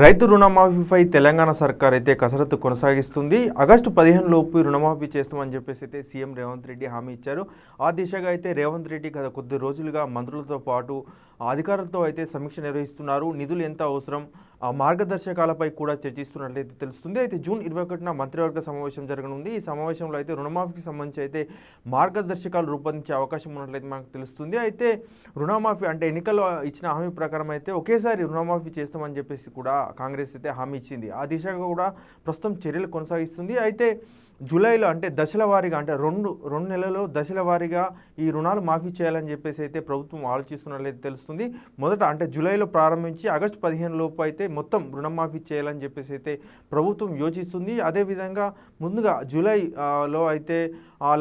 రైతు రుణమాఫీపై తెలంగాణ సర్కార్ అయితే కసరత్తు కొనసాగిస్తుంది. ఆగస్టు పదిహేను లోపు రుణమాఫీ చేస్తామని చెప్పేసి అయితే సీఎం రేవంత్ రెడ్డి హామీ ఇచ్చారు. ఆ దిశగా అయితే రేవంత్ రెడ్డి గత కొద్ది రోజులుగా మంత్రులతో పాటు అధికారులతో అయితే సమీక్ష నిర్వహిస్తున్నారు. నిధులు ఎంత అవసరం? ఆ మార్గదర్శకాలపై కూడా చర్చిస్తున్నట్లయితే తెలుస్తుంది. అయితే జూన్ ఇరవై ఒకటిన మంత్రివర్గ సమావేశం జరగనుంది. ఈ సమావేశంలో అయితే రుణమాఫీకి సంబంధించి అయితే మార్గదర్శకాలు రూపొందించే అవకాశం ఉన్నట్లయితే మనకు తెలుస్తుంది. అయితే రుణమాఫీ అంటే ఎన్నికల్లో ఇచ్చిన హామీ ప్రకారం అయితే ఒకేసారి రుణమాఫీ చేస్తామని చెప్పేసి కూడా కాంగ్రెస్ అయితే హామీ ఇచ్చింది. ఆ దిశగా కూడా ప్రస్తుతం చర్యలు కొనసాగిస్తుంది. అయితే జూలైలో అంటే దశల వారీగా అంటే రెండు రెండు నెలల్లో దశల వారీగా ఈ రుణాలు మాఫీ చేయాలని చెప్పేసి అయితే ప్రభుత్వం ఆలోచిస్తున్నట్లయితే తెలుస్తుంది. మొదట అంటే జూలైలో ప్రారంభించి ఆగస్టు పదిహేను లోపు అయితే మొత్తం రుణమాఫీ చేయాలని చెప్పేసి అయితే ప్రభుత్వం యోచిస్తుంది. అదేవిధంగా ముందుగా జూలైలో అయితే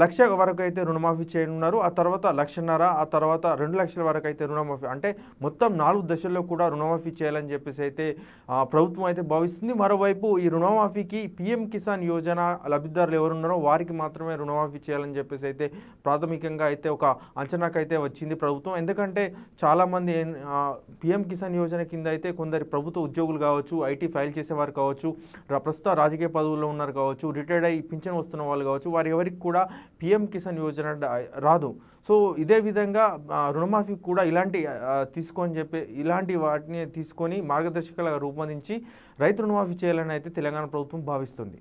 లక్ష వరకు అయితే రుణమాఫీ చేయనున్నారు. ఆ తర్వాత లక్షన్నర ఆ తర్వాత రెండు లక్షల వరకు అయితే రుణమాఫీ అంటే మొత్తం నాలుగు దశల్లో కూడా రుణమాఫీ చేయాలని చెప్పేసి అయితే ప్రభుత్వం అయితే భావిస్తుంది. మరోవైపు ఈ రుణమాఫీకి పీఎం కిసాన్ యోజన లబ్ధిదారులు ఎవరున్నారో వారికి మాత్రమే రుణమాఫీ చేయాలని చెప్పేసి అయితే ప్రాథమికంగా అయితే ఒక అంచనాకైతే వచ్చింది ప్రభుత్వం. ఎందుకంటే చాలామంది పిఎం కిసాన్ యోజన కింద అయితే కొందరి ప్రభుత్వ ఉద్యోగులు కావచ్చు ఐటీ ఫైల్ చేసేవారు కావచ్చు రా- ప్రస్తుత రాజకీయ పదవుల్లో ఉన్నారు కావచ్చు రిటైర్డ్ అయ్యి పింఛన్ వస్తున్న వాళ్ళు కావచ్చు వారు ఎవరికి కూడా పిఎం కిసాన్ యోజన రాదు. సో ఇదే విధంగా రుణమాఫీ కూడా ఇలాంటి తీసుకొని చెప్పి ఇలాంటి వాటిని తీసుకొని మార్గదర్శకాలుగా రూపొందించి రైతు రుణమాఫీ చేయాలని అయితే తెలంగాణ ప్రభుత్వం భావిస్తుంది.